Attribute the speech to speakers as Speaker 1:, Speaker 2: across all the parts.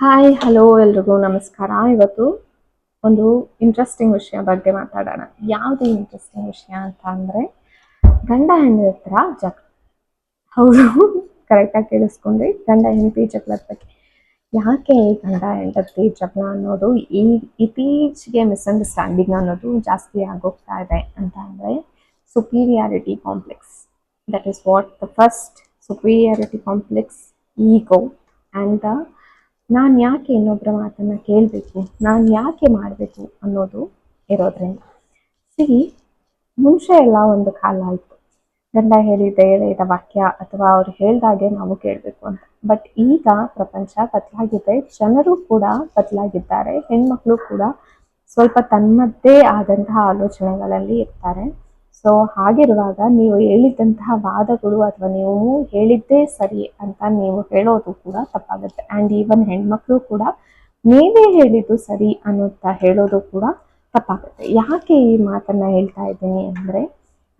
Speaker 1: Hi hello ಎಲ್ರಿಗೂ, ನಮಸ್ಕಾರ. ಇವತ್ತು ಒಂದು ಇಂಟ್ರೆಸ್ಟಿಂಗ್ ವಿಷಯ ಬಗ್ಗೆ ಮಾತಾಡೋಣ. ಯಾವುದು ಇಂಟ್ರೆಸ್ಟಿಂಗ್ ವಿಷಯ ಅಂತ ಅಂದರೆ, ಗಂಡ ಹೆಂಡತಿ ಹತ್ರ ಜಗಳ ಹೌದು ಕರೆಕ್ಟಾಗಿ ಕೇಳಿಸ್ಕೊಂಡ್ರಿ ಗಂಡ ಹೆಂಡತಿ ಜಗಳದ ಬಗ್ಗೆ. ಯಾಕೆ ಗಂಡ ಹೆಂಡತಿ ಜಗಳ ಅನ್ನೋದು ಈ ಇತ್ತೀಚೆಗೆ ಮಿಸ್ಅಂಡರ್ಸ್ಟ್ಯಾಂಡಿಂಗ್ ಅನ್ನೋದು ಜಾಸ್ತಿ ಆಗೋಗ್ತಾ ಇದೆ ಅಂತ ಅಂದರೆ superiority complex that is what the first superiority complex ego and the ನಾನು ಯಾಕೆ ಇನ್ನೊಬ್ಬರ ಮಾತನ್ನು ಕೇಳಬೇಕು? ನಾನು ಯಾಕೆ ಮಾಡಬೇಕು ಅನ್ನೋದು ಇರೋದ್ರಿಂದ. ಸಿಹಿ ಮುಂಚೆ ಎಲ್ಲ ಒಂದು ಕಾಲ ಆಯ್ತು. ಗಂಡ ಹೇಳಿದ ಹೇಳಿದ ವಾಕ್ಯ ಅಥವಾ ಅವ್ರು ಹೇಳ್ದಾಗೆ ನಾವು ಕೇಳಬೇಕು ಅಂತ. ಬಟ್ ಈಗ ಪ್ರಪಂಚ ಬದಲಾಗಿದೆ, ಜನರು ಕೂಡ ಬದಲಾಗಿದ್ದಾರೆ, ಹೆಣ್ಮಕ್ಳು ಕೂಡ ಸ್ವಲ್ಪ ತನ್ನದ್ದೇ ಆದಂತಹ ಆಲೋಚನೆಗಳಲ್ಲಿ ಇರ್ತಾರೆ. ಸೊ ಹಾಗಿರುವಾಗ ನೀವು ಹೇಳಿದಂತಹ ವಾದಗಳು ಅಥವಾ ನೀವು ಹೇಳಿದ್ದೇ ಸರಿ ಅಂತ ನೀವು ಹೇಳೋದು ಕೂಡ ತಪ್ಪಾಗುತ್ತೆ. ಆ್ಯಂಡ್ ಈವನ್ ಹೆಣ್ಮಕ್ಳು ಕೂಡ ನೀವೇ ಹೇಳಿದ್ದು ಸರಿ ಅನ್ನುತ್ತಾ ಹೇಳೋದು ಕೂಡ ತಪ್ಪಾಗುತ್ತೆ. ಯಾಕೆ ಈ ಮಾತನ್ನ ಹೇಳ್ತಾ ಇದ್ದೀನಿ ಅಂದರೆ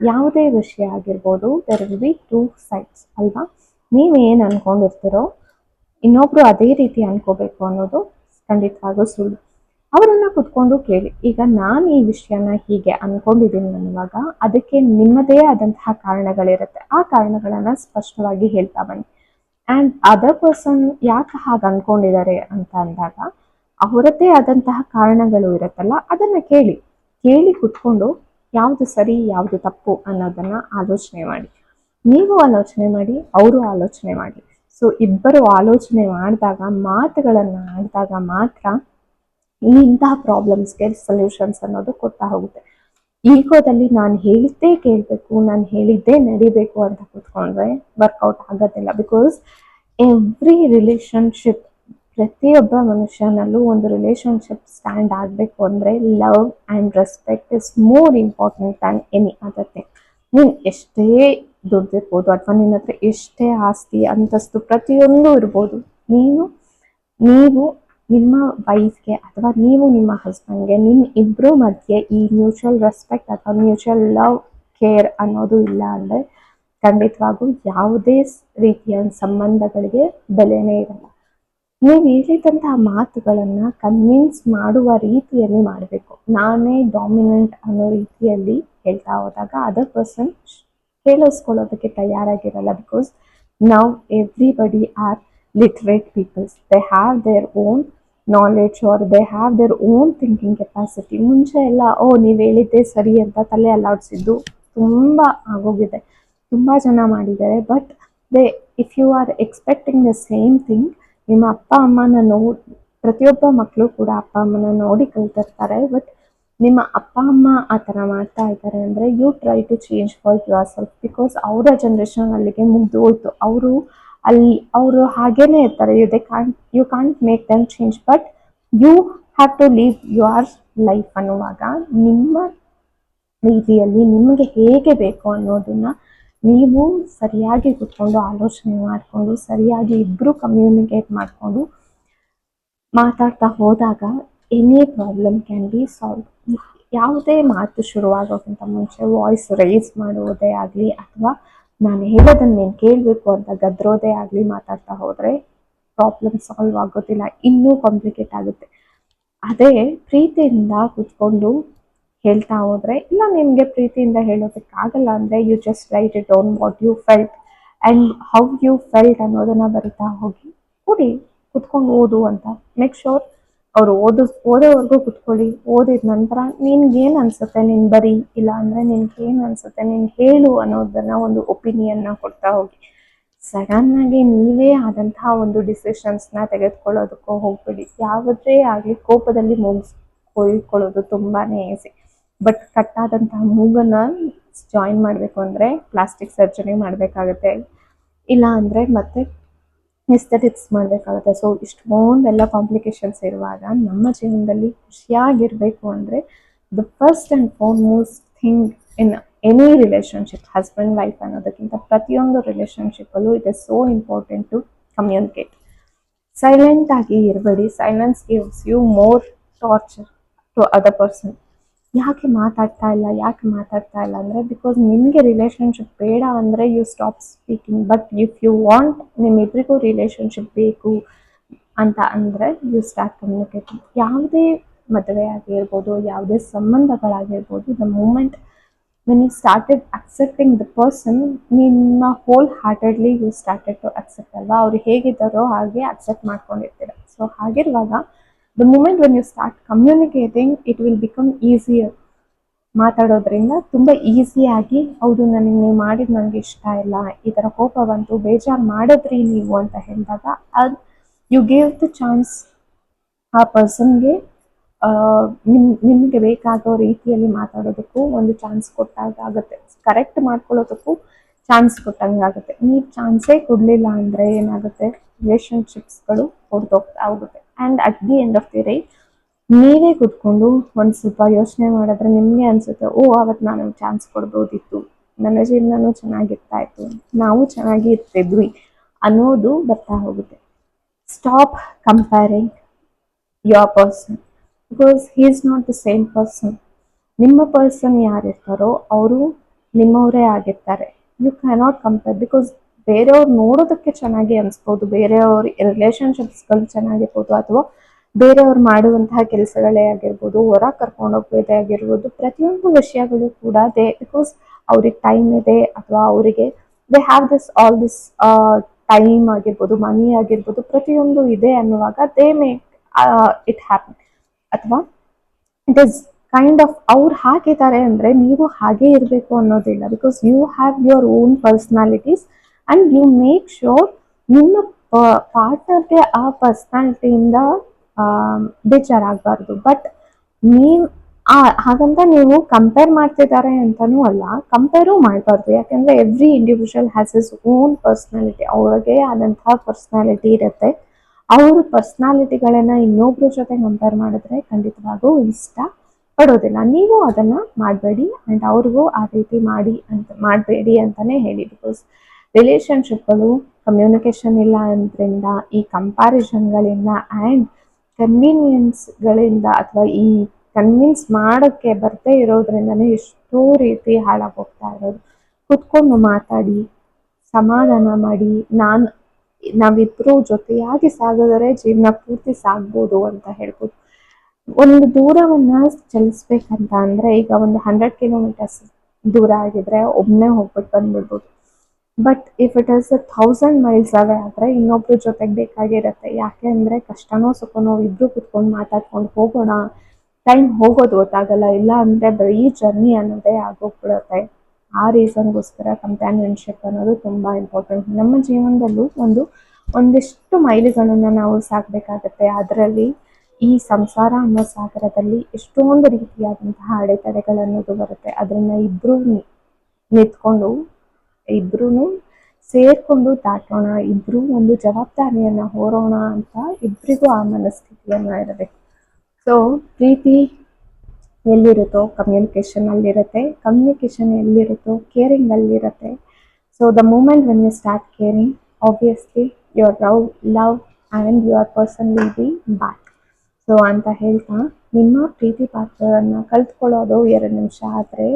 Speaker 1: ಯಾವುದೇ ವಿಷಯ ಆಗಿರ್ಬೋದು there will be two sides ಅಲ್ವಾ? ನೀವೇನು ಅನ್ಕೊಂಡಿರ್ತೀರೋ, ಇನ್ನೊಬ್ರು ಅದೇ ರೀತಿ ಅನ್ಕೋಬೇಕು ಅನ್ನೋದು ಖಂಡಿತವಾಗೂ ಸುಳ್ಳು. ಅವರನ್ನ ಕುತ್ಕೊಂಡು ಕೇಳಿ. ಈಗ ನಾನು ಈ ವಿಷಯನ ಹೀಗೆ ಅನ್ಕೊಂಡಿದ್ದೀನಿ ಅನ್ನುವಾಗ ಅದಕ್ಕೆ ನಿಮ್ಮದೇ ಆದಂತಹ ಕಾರಣಗಳಿರುತ್ತೆ. ಆ ಕಾರಣಗಳನ್ನ ಸ್ಪಷ್ಟವಾಗಿ ಹೇಳ್ತಾ ಬನ್ನಿ. ಅಂಡ್ ಅದರ್ ಪರ್ಸನ್ ಯಾಕೆ ಹಾಗೆ ಅನ್ಕೊಂಡಿದ್ದಾರೆ ಅಂತ ಅಂದಾಗ, ಅವರದ್ದೇ ಆದಂತಹ ಕಾರಣಗಳು ಇರುತ್ತಲ್ಲ, ಅದನ್ನ ಕೇಳಿ. ಕೇಳಿ ಕುತ್ಕೊಂಡು ಯಾವುದು ಸರಿ, ಯಾವುದು ತಪ್ಪು ಅನ್ನೋದನ್ನ ಆಲೋಚನೆ ಮಾಡಿ. ನೀವು ಆಲೋಚನೆ ಮಾಡಿ, ಅವರು ಆಲೋಚನೆ ಮಾಡಿ. ಸೊ ಇಬ್ಬರು ಆಲೋಚನೆ ಮಾಡಿದಾಗ, ಮಾತುಗಳನ್ನು ಆಡಿದಾಗ ಮಾತ್ರ ಇಂತಹ ಪ್ರಾಬ್ಲಮ್ಸ್ಗೆ ಸೊಲ್ಯೂಷನ್ಸ್ ಅನ್ನೋದು ಕೊಡ್ತಾ ಹೋಗುತ್ತೆ. ಈಗೋದಲ್ಲಿ ನಾನು ಹೇಳಿದ್ದೇ ಕೇಳಬೇಕು, ನಾನು ಹೇಳಿದ್ದೇ ನಡಿಬೇಕು ಅಂತ ಕೂತ್ಕೊಂಡ್ರೆ ವರ್ಕೌಟ್ ಆಗೋದಿಲ್ಲ. ಬಿಕಾಸ್ ಎವ್ರಿ ರಿಲೇಶನ್ಶಿಪ್ ಪ್ರತಿಯೊಬ್ಬ ಮನುಷ್ಯನಲ್ಲೂ ಒಂದು ರಿಲೇಶನ್ಶಿಪ್ ಸ್ಟ್ಯಾಂಡ್ ಆಗಬೇಕು ಅಂದರೆ love and respect is more important than any other thing ನೀನು ಎಷ್ಟೇ ದುಡ್ಡಿರ್ಬೋದು ಅಥವಾ ನಿನ್ನ ಹತ್ರ ಎಷ್ಟೇ ಆಸ್ತಿ, ಅಂತಸ್ತು ಪ್ರತಿಯೊಂದು ಇರ್ಬೋದು, ನೀನು, ನೀವು ನಿಮ್ಮ ವೈಫ್ಗೆ ಅಥವಾ ನೀವು ನಿಮ್ಮ ಹಸ್ಬೆಂಡ್ಗೆ ನಿಮ್ಮ ಇಬ್ಬರು ಮಧ್ಯೆ ಈ ಮ್ಯೂಚುವಲ್ ರೆಸ್ಪೆಕ್ಟ್ ಅಥವಾ ಮ್ಯೂಚುವಲ್ ಲವ್ ಕೇರ್ ಅನ್ನೋದು ಇಲ್ಲ ಅಂದರೆ ಖಂಡಿತವಾಗೂ ಯಾವುದೇ ರೀತಿಯ ಸಂಬಂಧಗಳಿಗೆ ಬೆಲೆನೇ ಇರಲ್ಲ. ನೀವು ಹೇಳಿದಂತಹ ಮಾತುಗಳನ್ನು ಕನ್ವಿನ್ಸ್ ಮಾಡುವ ರೀತಿಯಲ್ಲಿ ಮಾಡಬೇಕು. ನಾನೇ ಡಾಮಿನೆಂಟ್ ಅನ್ನೋ ರೀತಿಯಲ್ಲಿ ಹೇಳ್ತಾ ಹೋದಾಗ ಅದರ್ ಪರ್ಸನ್ ಕೇಳಿಸ್ಕೊಳ್ಳೋದಕ್ಕೆ ತಯಾರಾಗಿರಲ್ಲ ಬಿಕಾಸ್ ನಾವು everybody are literate peoples they have their own knowledge are they have their own thinking capacity ಮುಂಚೆ ಎಲ್ಲ, ಓ, ನೀವು ಹೇಳಿದ್ದೆ ಸರಿ ಅಂತ ತಲೆ ಅಲ್ಲಾಡಿಸಿದ್ದು ತುಂಬ ಆಗೋಗಿದೆ. ತುಂಬ ಜನ ಮಾಡಿದ್ದಾರೆ. But they if you are expecting the same thing ನಿಮ್ಮ ಅಪ್ಪ, ಅಮ್ಮನ ನೋಡಿ ಪ್ರತಿಯೊಬ್ಬ ಮಕ್ಕಳು ಕೂಡ ಅಪ್ಪ, ಅಮ್ಮನ ನೋಡಿ ಕಲ್ತಿರ್ತಾರೆ. ಬಟ್ ನಿಮ್ಮ ಅಪ್ಪ, ಅಮ್ಮ ಆ ಥರ ಮಾಡ್ತಾ ಇದ್ದಾರೆ ಅಂದರೆ you try to change for yourself because ಅವರ ಜನ್ರೇಷನ್ ಅಲ್ಲಿಗೆ ಮುಗ್ದು ಹೋಯ್ತು. ಅವರು ಅಲ್ಲಿ ಅವರು ಹಾಗೇನೇ ಇರ್ತಾರೆ. You they can't you can't make them change but you have to live your life ಅನ್ನುವಾಗ ನಿಮ್ಮ ರೀತಿಯಲ್ಲಿ ನಿಮಗೆ ಹೇಗೆ ಬೇಕು ಅನ್ನೋದನ್ನ ನೀವು ಸರಿಯಾಗಿ ಕೂತ್ಕೊಂಡು ಆಲೋಚನೆ ಮಾಡಿಕೊಂಡು, ಸರಿಯಾಗಿ ಇಬ್ಬರು ಕಮ್ಯುನಿಕೇಟ್ ಮಾಡಿಕೊಂಡು ಮಾತಾಡ್ತಾ ಹೋದಾಗ any problem can be solve ಯಾವುದೇ ಮಾತು ಶುರುವಾಗೋಕ್ಕಿಂತ ಮುಂಚೆ ವಾಯ್ಸ್ ರೈಸ್ ಮಾಡುವುದೇ ಆಗಲಿ ಅಥವಾ ನಾನು ಹೇಳೋದನ್ನ ನೀನು ಕೇಳಬೇಕು ಅಂತ ಗದ್ರೋದೇ ಆಗಲಿ ಮಾತಾಡ್ತಾ ಹೋದರೆ ಪ್ರಾಬ್ಲಮ್ ಸಾಲ್ವ್ ಆಗೋದಿಲ್ಲ, ಇನ್ನೂ ಕಾಂಪ್ಲಿಕೇಟ್ ಆಗುತ್ತೆ. ಅದೇ ಪ್ರೀತಿಯಿಂದ ಕುತ್ಕೊಂಡು ಹೇಳ್ತಾ ಹೋದ್ರೆ, ಇಲ್ಲ ನಿಮಗೆ ಪ್ರೀತಿಯಿಂದ ಹೇಳೋದಕ್ಕಾಗಲ್ಲ ಅಂದರೆ you just write it on what you felt and how you felt ಅನ್ನೋದನ್ನ ಬರಿತಾ ಹೋಗಿ, ಕೊಡಿ ಕುತ್ಕೊಂಡು ಓದು ಅಂತ. ಮೇಕ್ ಶೋರ್ ಅವ್ರು ಓದಿಸ್ ಓದೋವರೆಗೂ ಕುತ್ಕೊಳ್ಳಿ, ಓದಿದ ನಂತರ ನಿನ್ಗೇನು ಅನ್ಸುತ್ತೆ, ನೀನು ಬರಿ ಇಲ್ಲ ಅಂದ್ರೆ ನಿನ್ಗೆ ಏನು ಅನ್ಸುತ್ತೆ, ನೀನು ಹೇಳು ಅನ್ನೋದನ್ನ ಒಂದು ಒಪಿನಿಯನ್ನ ಕೊಡ್ತಾ ಹೋಗಿ. ಸಡನ್ ಆಗಿ ನೀವೇ ಆದಂತಹ ಒಂದು ಡಿಸಿಷನ್ಸ್ನ ತೆಗೆದುಕೊಳ್ಳೋದಕ್ಕೂ ಹೋಗ್ಬೇಡಿ. ಯಾವುದೇ ಆಗಲಿ ಕೋಪದಲ್ಲಿ ಮುಗಿಸ್ಕೊಳ್ಕೊಳ್ಳೋದು ತುಂಬಾನೇ ಈಸಿ ಬಟ್ ಕಟ್ ಆದಂತಹ ಮೂಗನ್ನ ಜಾಯಿನ್ ಮಾಡಬೇಕು ಅಂದರೆ ಪ್ಲಾಸ್ಟಿಕ್ ಸರ್ಜರಿ ಮಾಡಬೇಕಾಗತ್ತೆ. ಇಲ್ಲ ಅಂದ್ರೆ ಮತ್ತೆ ಎಸ್ಥೆಟಿಕ್ಸ್ ಮಾಡಬೇಕಾಗುತ್ತೆ. ಸೊ ಇಷ್ಟೊಂದೆಲ್ಲ ಕಾಂಪ್ಲಿಕೇಶನ್ಸ್ ಇರುವಾಗ ನಮ್ಮ ಜೀವನದಲ್ಲಿ ಖುಷಿಯಾಗಿರಬೇಕು ಅಂದರೆ the first and foremost thing in any relationship husband wife ಅನ್ನೋದಕ್ಕಿಂತ ಪ್ರತಿಯೊಂದು ರಿಲೇಷನ್ಶಿಪ್ಪಲ್ಲೂ it is so important to communicate silent ಆಗಿ ಇರಬೇಡಿ. Silence gives you more torture to other person ಯಾಕೆ ಮಾತಾಡ್ತಾ ಇಲ್ಲ, ಯಾಕೆ ಮಾತಾಡ್ತಾ ಇಲ್ಲ ಅಂದರೆ ಬಿಕಾಸ್ ನಿಮಗೆ ರಿಲೇಷನ್ಶಿಪ್ ಬೇಡ ಅಂದರೆ you stop speaking but if you want ನಿಮ್ಮಿಬ್ಬರಿಗೂ relationship ಬೇಕು ಅಂತ ಅಂದರೆ ಯು ಸ್ಟಾರ್ಟ್ ಕಮ್ಯುನಿಕೇಟಿಂಗ್ ಯಾವುದೇ ಮದುವೆ ಆಗಿರ್ಬೋದು, ಯಾವುದೇ ಸಂಬಂಧಗಳಾಗಿರ್ಬೋದು the moment when you started accepting the person ನಿಮ್ಮ whole heartedly you started to accept ಅಲ್ವಾ? ಅವ್ರು ಹೇಗಿದ್ದಾರೋ ಹಾಗೆ ಅಕ್ಸೆಪ್ಟ್ ಮಾಡ್ಕೊಂಡಿರ್ತೀರ. ಸೊ ಹಾಗಿರುವಾಗ the moment when you start communicating it will become easier ಮಾತಾಡೋದ್ರಿಂದ ತುಂಬ ಈಸಿಯಾಗಿ ಹೌದು, ನನಗೆ ನೀವು ಮಾಡಿದ ನನಗೆ ಇಷ್ಟ ಇಲ್ಲ. ಈ ಥರ ಕೋಪ ಬಂತು, ಬೇಜಾರು ಮಾಡಿದ್ರಿ ನೀವು ಅಂತ ಹೇಳಿದಾಗ, ಅದು ಯು ಗೇವ್ ದ ಚಾನ್ಸ್ ಆ ಪರ್ಸನ್ಗೆ ನಿಮ್, ನಿಮಗೆ ಬೇಕಾಗೋ ರೀತಿಯಲ್ಲಿ ಮಾತಾಡೋದಕ್ಕೂ ಒಂದು ಚಾನ್ಸ್ ಕೊಟ್ಟಾಗುತ್ತೆ ಕರೆಕ್ಟ್ ಮಾಡ್ಕೊಳ್ಳೋದಕ್ಕೂ ಚಾನ್ಸ್ ಕೊಟ್ಟಂಗೆ ಆಗುತ್ತೆ. ನೀವು ಚಾನ್ಸೇ ಕೊಡಲಿಲ್ಲ ಅಂದರೆ ಏನಾಗುತ್ತೆ? ರಿಲೇಷನ್ಶಿಪ್ಸ್ಗಳು ಹೊಡೆದೋಗ್ತಾ ಹೋಗುತ್ತೆ. And at the end of the Rai ನೀವೇ ಕೂತ್ಕೊಂಡು ಒಂದು ಸ್ವಲ್ಪ ಯೋಚನೆ ಮಾಡಿದ್ರೆ ನಿಮಗೆ ಅನ್ಸುತ್ತೆ, ಓ ಅವತ್ತು ನಾನು ಚಾನ್ಸ್ ಕೊಡ್ಬೋದಿತ್ತು. ನನ್ನ ಜೀವನನೂ ಚೆನ್ನಾಗಿರ್ತಾ ಇತ್ತು. ನಾವು ಚೆನ್ನಾಗಿ ಇರ್ತಿದ್ವಿ ಅನ್ನೋದು ಬರ್ತಾ ಹೋಗುತ್ತೆ. Stop comparing your person because he is not the same person ನಿಮ್ಮ ಪರ್ಸನ್ ಯಾರಿರ್ತಾರೋ, ಅವರು ನಿಮ್ಮವರೇ ಆಗಿರ್ತಾರೆ. ಯು ಕ್ಯಾನಾಟ್ ಕಂಪೇರ್ ಬಿಕಾಸ್ ಬೇರೆಯವ್ರು ನೋಡೋದಕ್ಕೆ ಚೆನ್ನಾಗಿ ಅನ್ಸ್ಬೋದು, ಬೇರೆಯವ್ರ ರಿಲೇಶನ್ಶಿಪ್ಸ್ಗಳು ಚೆನ್ನಾಗಿರ್ಬೋದು ಅಥವಾ ಬೇರೆಯವ್ರು ಮಾಡುವಂತಹ ಕೆಲಸಗಳೇ ಆಗಿರ್ಬೋದು ಹೊರ ಕರ್ಕೊಂಡು ಹೋಗೋದೇ ಆಗಿರ್ಬೋದು, ಪ್ರತಿಯೊಂದು ವಿಷಯಗಳು ಕೂಡ ದೇ ಬಿಕಾಸ್ ಅವ್ರಿಗೆ ಟೈಮ್ ಇದೆ ಅಥವಾ ಅವರಿಗೆ they have this all this time ಆಗಿರ್ಬೋದು ಮನಿ ಆಗಿರ್ಬೋದು, ಪ್ರತಿಯೊಂದು ಇದೆ ಅನ್ನುವಾಗ ದೇ ಮೇಕ್ ಇಟ್ ಹ್ಯಾಪನ್ ಅಥವಾ ಇಟ್ ಇಸ್ ಕೈಂಡ್ ಆಫ್ ಅವ್ರು ಹಾಕಿದ್ದಾರೆ ಅಂದರೆ ನೀವು ಹಾಗೆ ಇರಬೇಕು ಅನ್ನೋದಿಲ್ಲ because you have your own personalities and you make sure ನಿಮ್ಮ ಪಾರ್ಟ್ನರ್ಗೆ ಆ ಪರ್ಸ್ನಾಲಿಟಿಯಿಂದ ಬೇಜಾರಾಗಬಾರ್ದು. ಬಟ್ ನೀವು ಹಾಗಂತ ನೀವು ಕಂಪೇರ್ ಮಾಡ್ತಿದ್ದಾರೆ ಅಂತನೂ ಅಲ್ಲ ಕಂಪೇರು ಮಾಡಬಾರ್ದು. ಯಾಕೆಂದರೆ every individual has his own personality ಅವ್ರಿಗೆ ಆದಂತಹ ಪರ್ಸ್ನಾಲಿಟಿ ಇರುತ್ತೆ. ಅವ್ರ ಪರ್ಸ್ನಾಲಿಟಿಗಳನ್ನು ಇನ್ನೊಬ್ರ ಜೊತೆ ಕಂಪೇರ್ ಮಾಡಿದ್ರೆ ಖಂಡಿತವಾಗೂ ಇಷ್ಟ ಪಡೋದಿಲ್ಲ. ನೀವು ಅದನ್ನು ಮಾಡಬೇಡಿ ಆ್ಯಂಡ್ ಅವ್ರಿಗೂ ಆ ರೀತಿ ಮಾಡಿ ಅಂತ, ಮಾಡಬೇಡಿ ಅಂತಲೇ ಹೇಳಿ ಬಿಕಾಸ್ ರಿಲೇಷನ್ಶಿಪ್ಗಳು ಕಮ್ಯುನಿಕೇಷನ್ ಇಲ್ಲ ಅಂದ್ರಿಂದ, ಈ ಕಂಪ್ಯಾರಿಸನ್ಗಳಿಂದ ಆ್ಯಂಡ್ ಕನ್ವೀನಿಯನ್ಸ್ಗಳಿಂದ ಅಥವಾ ಈ ಕನ್ವಿನ್ಸ್ ಮಾಡೋಕ್ಕೆ ಬರ್ತೇ ಇರೋದ್ರಿಂದನೇ ಎಷ್ಟೋ ರೀತಿ ಹಾಳಾಗಿ ಹೋಗ್ತಾ ಇರೋದು. ಕುತ್ಕೊಂಡು ಮಾತಾಡಿ, ಸಮಾಧಾನ ಮಾಡಿ, ನಾನು ನಾವಿಬ್ಬರು ಜೊತೆಯಾಗಿ ಸಾಗಿದರೆ ಜೀವನ ಪೂರ್ತಿ ಸಾಗ್ಬೋದು ಅಂತ ಹೇಳ್ಬೋದು. ಒಂದು ದೂರವನ್ನ ಚಲಿಸ್ಬೇಕಂತ ಅಂದ್ರೆ ಈಗ ಒಂದು ಹಂಡ್ರೆಡ್ ಕಿಲೋಮೀಟರ್ಸ್ ದೂರ ಆಗಿದ್ರೆ ಒಬ್ಬನೇ ಹೋಗ್ಬಿಟ್ಟು ಬಂದ್ಬಿಡ್ಬೋದು. But if it is a thousand miles away ಆದರೆ ಇನ್ನೊಬ್ರ ಜೊತೆಗೆ ಬೇಕಾಗಿರುತ್ತೆ. ಯಾಕೆ ಅಂದರೆ ಕಷ್ಟನೋ ಸುಖನೋ ಇಬ್ಬರು ಕುತ್ಕೊಂಡು ಮಾತಾಡ್ಕೊಂಡು ಹೋಗೋಣ. ಟೈಮ್ ಹೋಗೋದು ಗೊತ್ತಾಗಲ್ಲ. ಇಲ್ಲ ಅಂದರೆ ಬರೀ ಜರ್ನಿ ಅನ್ನೋದೇ ಆಗೋಗ್ಬಿಡುತ್ತೆ. ಆ ರೀಸನ್ಗೋಸ್ಕರ ಕಂಪ್ಯಾನಿಯನ್ಶಿಪ್ ಅನ್ನೋದು ತುಂಬ ಇಂಪಾರ್ಟೆಂಟ್ ನಮ್ಮ ಜೀವನದಲ್ಲೂ ಒಂದು, ಒಂದಿಷ್ಟು ಮೈಲಿಗಳನ್ನು ನಾವು ಸಾಕಬೇಕಾಗತ್ತೆ. ಅದರಲ್ಲಿ ಈ ಸಂಸಾರ ಅನ್ನೋ ಸಾಗರದಲ್ಲಿ ಎಷ್ಟೊಂದು ರೀತಿಯಾದಂತಹ ಅಡೆತಡೆಗಳನ್ನೋದು ಬರುತ್ತೆ. ಅದನ್ನ ಇಬ್ಬರು ನಿಂತ್ಕೊಂಡು ಇಬ್ರು ಸೇರ್ಕೊಂಡು ದಾಟೋಣ, ಇಬ್ರು ಒಂದು ಜವಾಬ್ದಾರಿಯನ್ನ ಹೋರೋಣ ಅಂತ ಇಬ್ರಿಗೂ ಆ ಮನಸ್ಥಿತಿಯನ್ನ ಇರಬೇಕು. ಸೊ ಪ್ರೀತಿ ಎಲ್ಲಿರುತ್ತೋ ಕಮ್ಯುನಿಕೇಶನ್ ಅಲ್ಲಿರುತ್ತೆ ಕಮ್ಯುನಿಕೇಶನ್ ಎಲ್ಲಿರುತ್ತೋ caring ಅಲ್ಲಿರುತ್ತೆ. So the moment when you start caring obviously your love love and your person will be back so ಅಂತ ಹೇಳ್ತಾ, ನಿಮ್ಮ ಪ್ರೀತಿ ಪಾತ್ರರನ್ನು ಕಲ್ತ್ಕೊಳ್ಳೋದು ಎರಡು ನಿಮಿಷ ಆದರೆ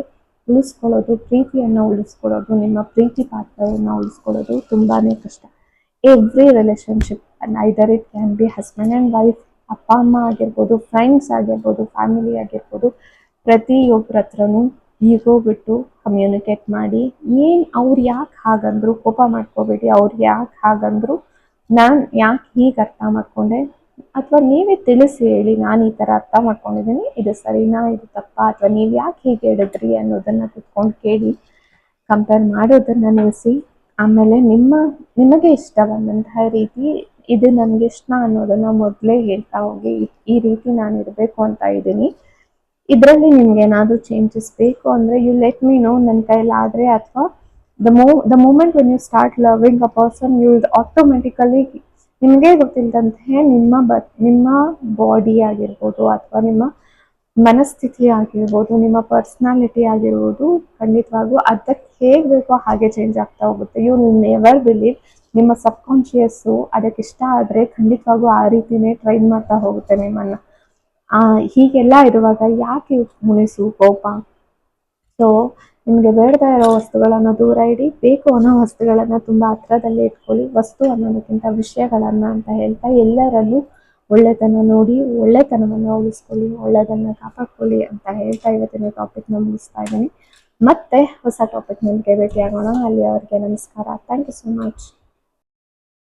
Speaker 1: ಉಳಿಸ್ಕೊಳ್ಳೋದು, ಪ್ರೀತಿಯನ್ನು ಉಳಿಸ್ಕೊಳ್ಳೋದು, ನಿಮ್ಮ ಪ್ರೀತಿ ಪಾತ್ರವನ್ನು ಉಳಿಸ್ಕೊಳ್ಳೋದು ತುಂಬಾ ಕಷ್ಟ. Every relationship either it can be husband and wife ಅಪ್ಪ, ಅಮ್ಮ ಆಗಿರ್ಬೋದು ಫ್ರೆಂಡ್ಸ್ ಆಗಿರ್ಬೋದು ಫ್ಯಾಮಿಲಿ ಆಗಿರ್ಬೋದು ಪ್ರತಿಯೊಬ್ಬರ ಹತ್ರನೂ ಈಗೋ ಬಿಟ್ಟು ಕಮ್ಯುನಿಕೇಟ್ ಮಾಡಿ, ಏನು ಅವ್ರು ಯಾಕೆ ಹಾಗಂದ್ರು ಕೋಪ ಮಾಡ್ಕೋಬೇಡಿ, ಅವ್ರು ಯಾಕೆ ಹಾಗಂದ್ರು ನಾನು ಯಾಕೆ ಹೀಗೆ ಅರ್ಥ ಮಾಡ್ಕೊಂಡೆ ಅಥವಾ ನೀವೇ ತಿಳಿಸಿ ಹೇಳಿ, ನಾನು ಈ ಥರ ಅರ್ಥ ಮಾಡ್ಕೊಂಡಿದ್ದೀನಿ, ಇದು ಸರಿನಾ, ಇದು ತಪ್ಪಾ, ಅಥವಾ ನೀವು ಯಾಕೆ ಹೀಗೆ ಹೇಳಿದ್ರಿ ಅನ್ನೋದನ್ನು ಕುತ್ಕೊಂಡು ಕೇಳಿ ಕಂಪೇರ್ ಮಾಡೋದನ್ನು ನಿಲ್ಲಿಸಿ ಆಮೇಲೆ ನಿಮ್ಮ, ನಿಮಗೆ ಇಷ್ಟ ಬಂದಂತಹ ರೀತಿ ಇದು ನನಗೆ ಇಷ್ಟ ಅನ್ನೋದನ್ನು ಮೊದಲೇ ಹೇಳ್ತಾ ಹೋಗಿ, ಈ ರೀತಿ ನಾನು ಇರಬೇಕು ಅಂತ ಇದ್ದೀನಿ. ಇದರಲ್ಲಿ ನಿಮ್ಗೆ ಏನಾದರೂ ಚೇಂಜಸ್ ಬೇಕು ಅಂದರೆ ಯು ಲೆಟ್ ಮೀ ನೋ ನನ್ನ ಕೈಲಾದರೆ, ಅಥವಾ ದ ಮೂ the moment when you start loving a person you automatically ನಿಮಗೆ ಗೊತ್ತಿಲ್ಲದಂತೆ ನಿಮ್ಮ ಬ, ನಿಮ್ಮ ಬಾಡಿ ಆಗಿರ್ಬೋದು ಅಥವಾ ನಿಮ್ಮ ಮನಸ್ಥಿತಿ ಆಗಿರ್ಬೋದು, ನಿಮ್ಮ ಪರ್ಸ್ನಾಲಿಟಿ ಆಗಿರ್ಬೋದು ಖಂಡಿತವಾಗೂ ಅದಕ್ಕೆ ಹೇಗೆ ಬೇಕೋ ಹಾಗೆ ಚೇಂಜ್ ಆಗ್ತಾ ಹೋಗುತ್ತೆ. ಯು ನೆವರ್ ಬಿಲೀವ್ ನಿಮ್ಮ ಸಬ್ ಕಾನ್ಶಿಯಸ್ಸು ಅದಕ್ಕೆ ಇಷ್ಟ ಆದರೆ ಖಂಡಿತವಾಗೂ ಆ ರೀತಿನೇ ಟ್ರೈನ್ ಮಾಡ್ತಾ ಹೋಗುತ್ತೆ ನಿಮ್ಮನ್ನು. ಹೀಗೆಲ್ಲ ಇರುವಾಗ ಯಾಕೆ ಮುನಿಸು ಕೋಪ? ಸೊ ನಿಮಗೆ ಬೇಡದ ಇರೋ ವಸ್ತುಗಳನ್ನು ದೂರ ಇಡಿ, ಬೇಕು ಅನ್ನೋ ವಸ್ತುಗಳನ್ನು ತುಂಬ ಹತ್ರದಲ್ಲಿ ಇಟ್ಕೊಳ್ಳಿ. ವಸ್ತು ಅನ್ನೋದಕ್ಕಿಂತ ವಿಷಯಗಳನ್ನು ಅಂತ ಹೇಳ್ತಾ ಎಲ್ಲರಲ್ಲೂ ಒಳ್ಳೆತನ ನೋಡಿ, ಒಳ್ಳೆತನವನ್ನು ಉಳಿಸ್ಕೊಳ್ಳಿ, ಒಳ್ಳೆದನ್ನು ಕಾಪಾಡ್ಕೊಳ್ಳಿ ಅಂತ ಹೇಳ್ತಾ ಇವತ್ತಿನ ಟಾಪಿಕ್ನ ಮುಗಿಸ್ತಾ ಇದ್ದೀನಿ. ಮತ್ತೆ ಹೊಸ ಟಾಪಿಕ್ ನಿಮಗೆ ಭೇಟಿಯಾಗೋಣ. ಅಲ್ಲಿಯವರೆಗೆ ನಮಸ್ಕಾರ. Thank you so much